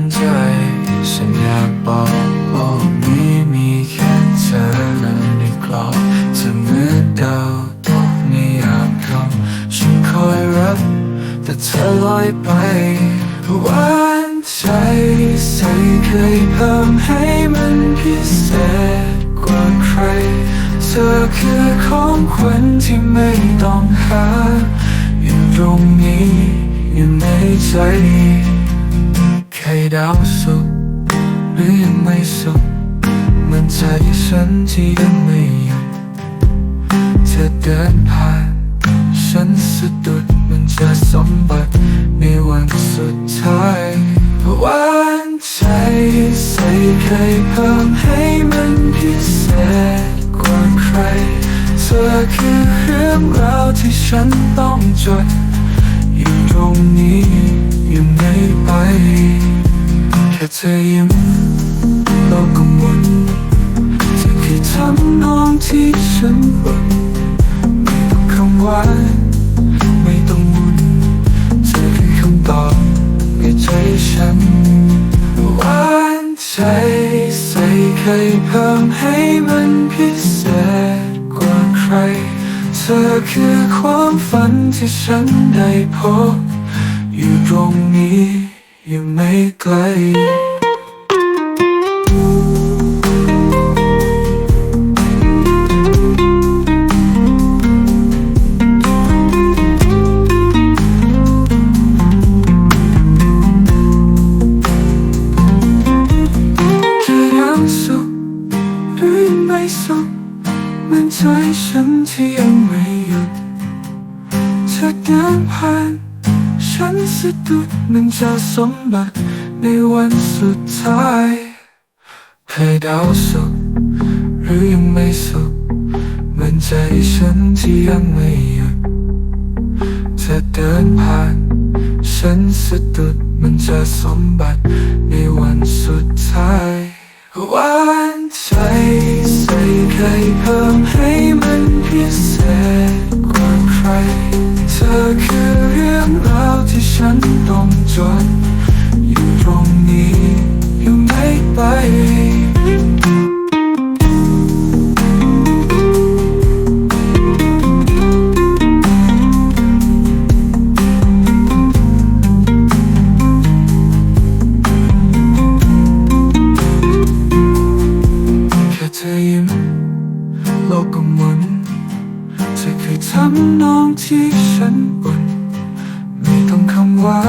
มั่นใจ ฉันอยากบอกโลกนี้มีแค่เธอนั้นในกรอบเธอเหมือนดาวตกในยามค่ำฉันคอยรับ แต่เธอลอยไปหวานใจใส่เคยเพิ่มให้มันพิเศษกว่าใคร เธอคือของขวัญที่ไม่ต้องหาอยู่ตรงนี้อยู่ในใจ ที่ยังไม่หยุดเธอเดินผ่าน ฉันสะดุดมันจะสมบัติในวันสุดท้ายหวานใจใส่เคยเพิ่มให้มันพิเศษกว่าใคร เธอคือเรื่องราวที่ฉันต้องจด อยู่ตรงนี้อยู่ในไป แค่เธอยิ้ม คือทำนองที่ฉันบนไม่ต้องคำหวาไม่ต้องวุ่นเธอคือคำตอบในใจฉันหวานใจใส่เคยเพิ่มให้มันพิเศษกว่าใคร เธอคือความฝันที่ฉันได้พบ อยู่ตรงนี้ยังไม่ไกล ที่ยังไม่หยุดเธอเดินผ่านฉันสะดุดมันจะสมบัติในวันสุดท้ายเคยเดาสุขหรือยังไม่สุขมันใจฉันที่ยังไม่หยุดเธอเดินผ่านฉันสะดุดมันจะสมบัติในวันสุด จดอยู่ตรงนี้อยู่ไม่ไปแค่เธอยิ้มโลกก็หมุนเธอคือทำนองที่ฉันบ่นไม่ต้องคำหวา